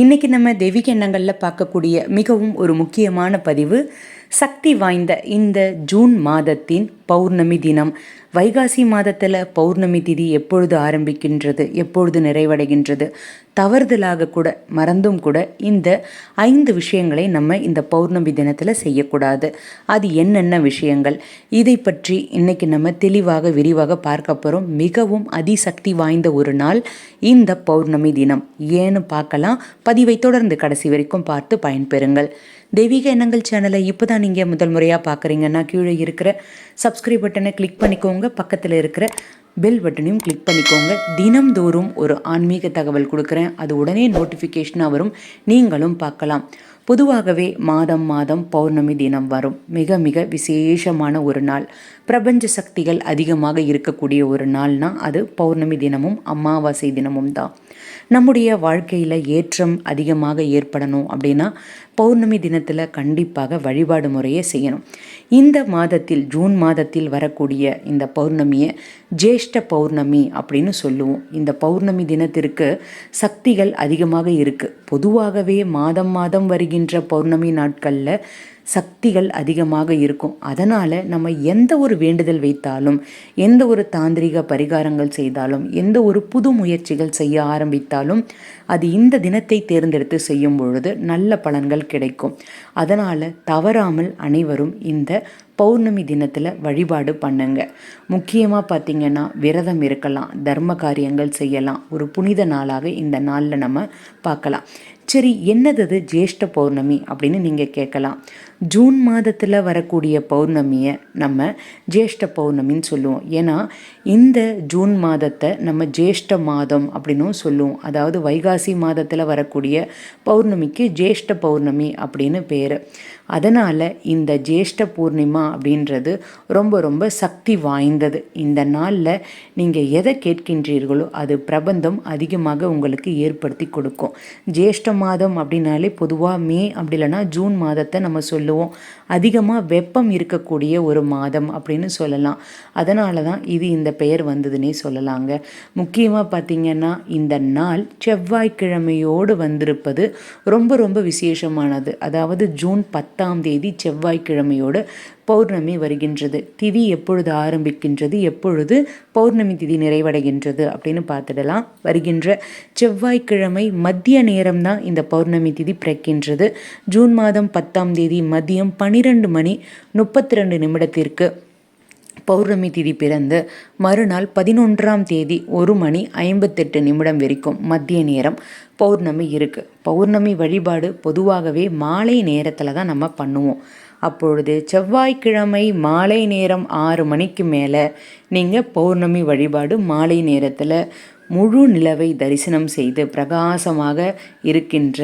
இன்னைக்கு நம்ம தெய்வீக எண்ணங்களில் பார்க்கக்கூடிய மிகவும் ஒரு முக்கியமான பதிவு சக்தி வாய்ந்த இந்த ஜூன் மாதத்தின் பௌர்ணமி தினம். வைகாசி மாதத்தில் பௌர்ணமி திதி எப்பொழுது ஆரம்பிக்கின்றது எப்பொழுது நிறைவடைகின்றது தவறுதலாக கூட மறந்தும் கூட இந்த ஐந்து விஷயங்களை நம்ம இந்த பௌர்ணமி தினத்தில் செய்யக்கூடாது. அது என்னென்ன விஷயங்கள் இதை பற்றி இன்றைக்கி நம்ம தெளிவாக விரிவாக பார்க்க போகிறோம் மிகவும் அதிசக்தி வாய்ந்த ஒரு நாள் இந்த பௌர்ணமி தினம். ஏன்னு பார்க்கலாம். பதிவை தொடர்ந்து கடைசி வரைக்கும் பார்த்து பயன்பெறுங்கள். தெய்வீக எண்ணங்கள் சேனலை இப்போ தான் நீங்கள் முதல் முறையாக பார்க்குறீங்கன்னா கீழே இருக்கிற சப்ஸ்கிரைப் பட்டனை கிளிக் பண்ணிக்கோங்க. பக்கத்தில் இருக்கிற பெல் பட்டனையும் கிளிக் பண்ணிக்கோங்க. தினம்தோறும் ஒரு ஆன்மீக தகவல் கொடுக்குறேன். அது உடனே நோட்டிஃபிகேஷனாக வரும். நீங்களும் பார்க்கலாம். பொதுவாகவே மாதம் மாதம் பௌர்ணமி தினம் வரும். மிக மிக விசேஷமான ஒரு நாள். பிரபஞ்ச சக்திகள் அதிகமாக இருக்கக்கூடிய ஒரு நாள்னா அது பௌர்ணமி தினமும் அமாவாசை தினமும் தான். நம்முடைய வாழ்க்கையில் ஏற்றம் அதிகமாக ஏற்படணும் அப்படின்னா பௌர்ணமி தினத்தில் கண்டிப்பாக வழிபாடு முறையை செய்யணும். இந்த மாதத்தில் ஜூன் மாதத்தில் வரக்கூடிய இந்த பௌர்ணமியை ஜேஷ்ட பௌர்ணமி அப்படின்னு சொல்லுவோம். இந்த பௌர்ணமி தினத்திற்கு சக்திகள் அதிகமாக இருக்குது பொதுவாகவே மாதம் மாதம் வருகின்ற பௌர்ணமி நாட்களில் சக்திகள் அதிகமாக இருக்கும். அதனால் நம்ம எந்த ஒரு வேண்டுதல் வைத்தாலும் எந்த ஒரு தாந்திரிக பரிகாரங்கள் செய்தாலும் எந்த ஒரு புது முயற்சிகள் செய்ய ஆரம்பித்தாலும் அது இந்த தினத்தை தேர்ந்தெடுத்து செய்யும் பொழுது நல்ல பலன்கள் கிடைக்கும். அதனால் தவறாமல் அனைவரும் இந்த பௌர்ணமி தினத்தில் வழிபாடு பண்ணுங்க. முக்கியமாக பார்த்திங்கன்னா விரதம் இருக்கலாம் தர்ம காரியங்கள் செய்யலாம். ஒரு புனித நாளாக இந்த நாளில் நம்ம பார்க்கலாம் சரி என்னது அது? ஜேஷ்ட பௌர்ணமி அப்படின்னு நீங்கள் கேட்கலாம் ஜூன் மாதத்தில் வரக்கூடிய பௌர்ணமியை நம்ம ஜேஷ்ட பௌர்ணமின்னு சொல்லுவோம். ஏன்னா இந்த ஜூன் மாதத்தை நம்ம ஜேஷ்ட மாதம் அப்படின்னும் சொல்லுவோம். அதாவது வைகாசி மாதத்தில் வரக்கூடிய பௌர்ணமிக்கு ஜேஷ்ட பௌர்ணமி அப்படின்னு பேர். அதனால் இந்த ஜேஷ்ட பூர்ணிமா அப்படின்றது ரொம்ப ரொம்ப சக்தி வாய்ந்தது. இந்த நாளில் நீங்கள் எதை கேட்கின்றீர்களோ அது பிரபந்தம் அதிகமாக உங்களுக்கு ஏற்படுத்தி கொடுக்கும். ஜேஷ்ட மாதம் அப்படின்னாலே பொதுவாக மே அப்படி இல்லைன்னா ஜூன் மாதத்தை நம்ம சொல்லுவோம். அதிகமாக வெப்பம் இருக்கக்கூடிய ஒரு மாதம் அப்படின்னு சொல்லலாம். அதனால தான் இது இந்த பெயர் வந்ததுன்னே சொல்லலாங்க. முக்கியமாக பார்த்திங்கன்னா இந்த நாள் செவ்வாய்க்கிழமையோடு வந்திருப்பது ரொம்ப ரொம்ப விசேஷமானது. அதாவது ஜூன் பத்தாம் தேதி செவ்வாய்க்கிழமையோடு பௌர்ணமி வருகின்றது. திதி எப்பொழுது ஆரம்பிக்கின்றது எப்பொழுது பௌர்ணமி திதி நிறைவடைகின்றது அப்படின்னு பார்த்துடலாம். வருகின்ற செவ்வாய்க்கிழமை மத்திய நேரம் தான் இந்த பௌர்ணமி திதி பிறக்கின்றது. ஜூன் மாதம் பத்தாம் தேதி மதியம் பனிரெண்டு மணி முப்பத்தி ரெண்டு நிமிடத்திற்கு பௌர்ணமி திதி பிறந்து மறுநாள் பதினொன்றாம் தேதி ஒரு மணி ஐம்பத்தெட்டு நிமிடம் வரைக்கும் மத்திய நேரம் பௌர்ணமி இருக்குது பௌர்ணமி வழிபாடு பொதுவாகவே மாலை நேரத்தில் தான் நம்ம பண்ணுவோம். அப்பொழுது செவ்வாய்க்கிழமை மாலை நேரம் ஆறு மணிக்கு மேலே நீங்கள் பௌர்ணமி வழிபாடு மாலை நேரத்தில் முழு நிலவை தரிசனம் செய்து பிரகாசமாக இருக்கின்ற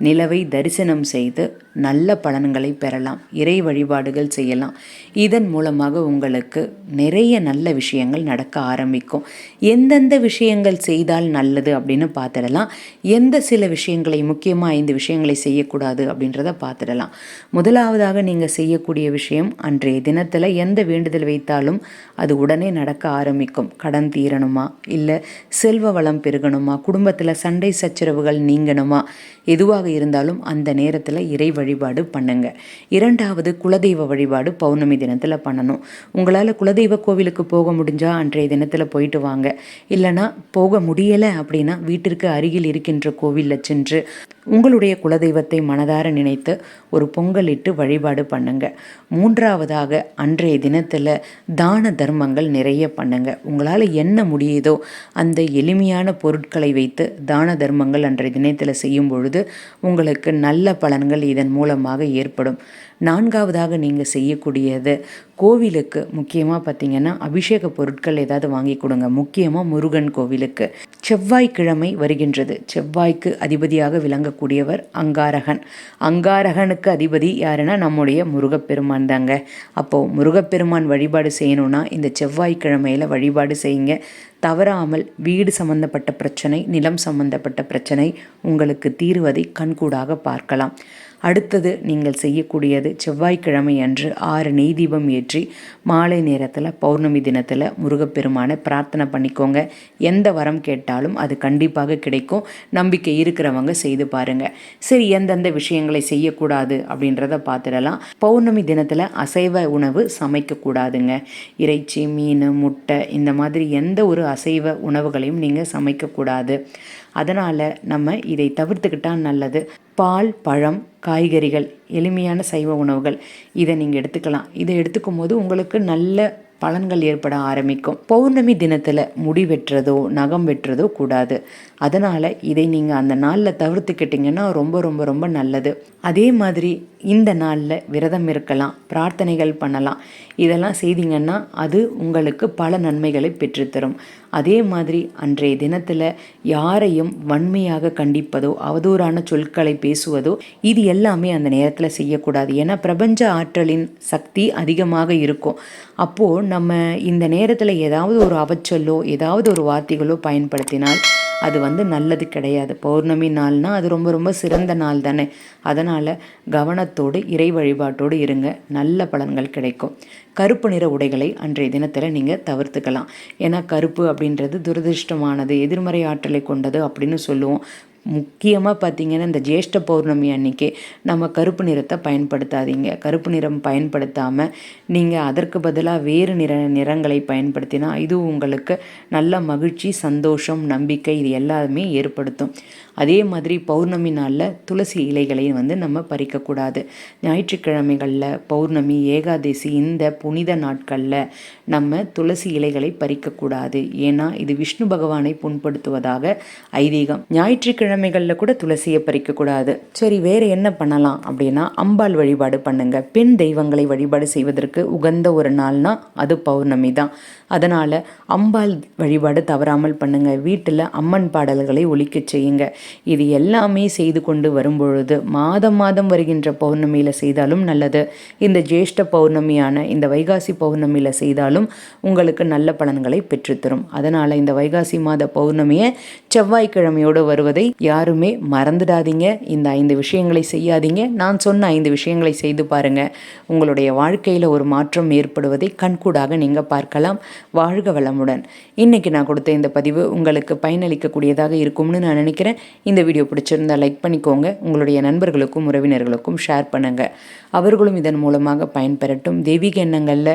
நிலவை தரிசனம் செய்து நல்ல பலன்களை பெறலாம் இறை வழிபாடுகள் செய்யலாம். இதன் மூலமாக உங்களுக்கு நிறைய நல்ல விஷயங்கள் நடக்க ஆரம்பிக்கும். எந்தெந்த விஷயங்கள் செய்தால் நல்லது அப்படின்னு பார்த்துடலாம். எந்த சில விஷயங்களை முக்கியமாக ஐந்து விஷயங்களை செய்யக்கூடாது அப்படின்றத பார்த்துடலாம். முதலாவதாக நீங்கள் செய்யக்கூடிய விஷயம் அன்றைய தினத்தில் எந்த வேண்டுதல் வைத்தாலும் அது உடனே நடக்க ஆரம்பிக்கும். கடன் தீரணுமா? இல்லை செல்வ வளம் பெருகணுமா? குடும்பத்தில் சண்டை சச்சரவுகள் நீங்கணுமா? எதுவாக இருந்தாலும் அந்த நேரத்தில் இறை வழிபாடு பண்ணுங்க. இரண்டாவது குலதெய்வ வழிபாடு பௌர்ணமி தினத்தில் பண்ணணும். உங்களால் குலதெய்வ கோவிலுக்கு போக முடிஞ்சால் அன்றைய தினத்தில் போயிட்டு வாங்க. இல்லைனா போக முடியலை அப்படின்னா வீட்டிற்கு அருகில் இருக்கின்ற கோவிலில் சென்று உங்களுடைய குலதெய்வத்தை மனதார நினைத்து ஒரு பொங்கலிட்டு வழிபாடு பண்ணுங்க. மூன்றாவதாக அன்றைய தினத்தில் தான தர்மங்கள் நிறைய பண்ணுங்க. உங்களால் என்ன முடியுதோ அந்த எளிமையான பொருட்களை வைத்து தான தர்மங்கள் அன்றைய தினத்தில் செய்யும் பொழுது உங்களுக்கு நல்ல பலன்கள் இதன் மூலமாக ஏற்படும். நான்காவதாக நீங்கள் செய்யக்கூடியது கோவிலுக்கு முக்கியமாக பார்த்தீங்கன்னா அபிஷேக பொருட்கள் ஏதாவது வாங்கி கொடுங்க. முக்கியமாக முருகன் கோவிலுக்கு. செவ்வாய்க்கிழமை வருகின்றது. செவ்வாய்க்கு அதிபதியாக விளங்கக்கூடியவர் அங்காரகன். அங்காரகனுக்கு அதிபதி யாருன்னா நம்முடைய முருகப்பெருமான் தாங்க. அப்போது முருகப்பெருமான் வழிபாடு செய்யணும்னா இந்த செவ்வாய்க்கிழமையில் வழிபாடு செய்யுங்க. தவறாமல் வீடு சம்பந்தப்பட்ட பிரச்சனை நிலம் சம்பந்தப்பட்ட பிரச்சனை உங்களுக்கு தீர்வதை கண்கூடாக பார்க்கலாம். அடுத்தது நீங்கள் செய்யக்கூடியது செவ்வாய்க்கிழமை அன்று ஆறு நெய் தீபம் ஏற்றி மாலை நேரத்தில் பௌர்ணமி தினத்தில் முருகப்பெருமானை பிரார்த்தனை பண்ணிக்கோங்க. எந்த வரம் கேட்டாலும் அது கண்டிப்பாக கிடைக்கும். நம்பிக்கை இருக்கிறவங்க செய்து பாருங்கள் சரி எந்தெந்த விஷயங்களை செய்யக்கூடாது அப்படின்றத பார்த்துடலாம். பௌர்ணமி தினத்தில் அசைவ உணவு சமைக்கக்கூடாதுங்க. இறைச்சி மீன் முட்டை இந்த மாதிரி எந்த ஒரு அசைவ உணவுகளையும் நீங்கள் சமைக்கக்கூடாது. அதனால் நம்ம இதை தவிர்த்துக்கிட்டால் நல்லது. பால் பழம் காய்கறிகள் எளிமையான சைவ உணவுகள். இதை நீங்கள் எடுத்துக்கலாம். இதை எடுத்துக்கும் போது உங்களுக்கு நல்ல பலன்கள் ஏற்பட ஆரம்பிக்கும். பௌர்ணமி தினத்தில் முடி வெட்டுறதோ நகம் வெட்டுறதோ கூடாது. அதனால் இதை நீங்கள் அந்த நாளில் தவிர்த்துக்கிட்டிங்கன்னா ரொம்ப ரொம்ப ரொம்ப நல்லது. அதே மாதிரி இந்த நாளில் விரதம் இருக்கலாம் பிரார்த்தனைகள் பண்ணலாம். இதெல்லாம் செய்தீங்கன்னா அது உங்களுக்கு பல நன்மைகளை பெற்றுத்தரும். அதே மாதிரி அன்றைய தினத்தில் யாரையும் வன்மையாக கண்டிப்பதோ அவதூறான சொற்களை பேசுவதோ இது எல்லாமே அந்த நேரத்தில் செய்யக்கூடாது. ஏன்னா பிரபஞ்ச ஆற்றலின் சக்தி அதிகமாக இருக்கும். அப்போது நம்ம இந்த நேரத்தில் ஏதாவது ஒரு அவச்சொல்லோ ஏதாவது ஒரு வார்த்தைகளோ பயன்படுத்தினால் அது வந்து நல்லது கிடையாது. பௌர்ணமி நாள்னால் அது ரொம்ப ரொம்ப சிறந்த நாள் தானே. அதனால் கவனத்தோடு இறை வழிபாட்டோடு இருங்க. நல்ல பலன்கள் கிடைக்கும். கருப்பு நிற உடைகளை அன்றைய தினத்தில் நீங்கள் தவிர்த்துக்கலாம். ஏன்னா கருப்பு அப்படின்றது துரதிருஷ்டமானது எதிர்மறை ஆற்றலை கொண்டது அப்படின்னு சொல்லுவோம். முக்கியமாக பார்த்திங்கன்னா இந்த ஜேஷ்ட பௌர்ணமி அன்னைக்கு நம்ம கருப்பு நிறத்தை பயன்படுத்தாதீங்க. கருப்பு நிறம் பயன்படுத்தாமல் நீங்கள் அதற்கு பதிலாக வேறு நிற நிறங்களை பயன்படுத்தினா இது உங்களுக்கு நல்ல மகிழ்ச்சி சந்தோஷம் நம்பிக்கை இது எல்லாமே ஏற்படுத்தும். அதே மாதிரி பௌர்ணமி நாளில் துளசி இலைகளை வந்து நம்ம பறிக்கக்கூடாது. ஞாயிற்றுக்கிழமைகளில் பௌர்ணமி ஏகாதசி இந்த புனித நாட்களில் நம்ம துளசி இலைகளை பறிக்கக்கூடாது. ஏன்னா இது விஷ்ணு பகவானை புண்படுத்துவதாக ஐதீகம். ஞாயிற்றுக்கிழமை கிழமைகளில் கூட துளசியை பறிக்கக்கூடாது சரி வேறு என்ன பண்ணலாம் அப்படின்னா அம்பாள் வழிபாடு பண்ணுங்க. பெண் தெய்வங்களை வழிபாடு செய்வதற்கு உகந்த ஒரு நாள்னா அது பௌர்ணமி தான். அதனால் அம்பாள் வழிபாடு தவறாமல் பண்ணுங்க. வீட்டில் அம்மன் பாடல்களை ஒழிக்க செய்யுங்க. இது எல்லாமே செய்து கொண்டு வரும்பொழுது மாதம் மாதம் வருகின்ற பௌர்ணமியில் செய்தாலும் நல்லது. இந்த ஜேஷ்ட பௌர்ணமியான இந்த வைகாசி பௌர்ணமியில் செய்தாலும் உங்களுக்கு நல்ல பலன்களை பெற்றுத்தரும் அதனால் இந்த வைகாசி மாத பௌர்ணமியை செவ்வாய்க்கிழமையோடு வருவதை யாருமே மறந்துடாதீங்க. இந்த ஐந்து விஷயங்களை செய்யாதீங்க. நான் சொன்ன ஐந்து விஷயங்களை செய்து பாருங்கள் உங்களுடைய வாழ்க்கையில் ஒரு மாற்றம் ஏற்படுவதை கண்கூடாக நீங்கள் பார்க்கலாம். வாழ்க வளமுடன். இன்றைக்கி நான் கொடுத்த இந்த பதிவு உங்களுக்கு பயனளிக்கக்கூடியதாக இருக்கும்னு நான் நினைக்கிறேன். இந்த வீடியோ பிடிச்சிருந்தால் லைக் பண்ணிக்கோங்க. உங்களுடைய நண்பர்களுக்கும் உறவினர்களுக்கும் ஷேர் பண்ணுங்கள் அவர்களும் இதன் மூலமாக பயன்பெறட்டும். தெய்வீக எண்ணங்களில்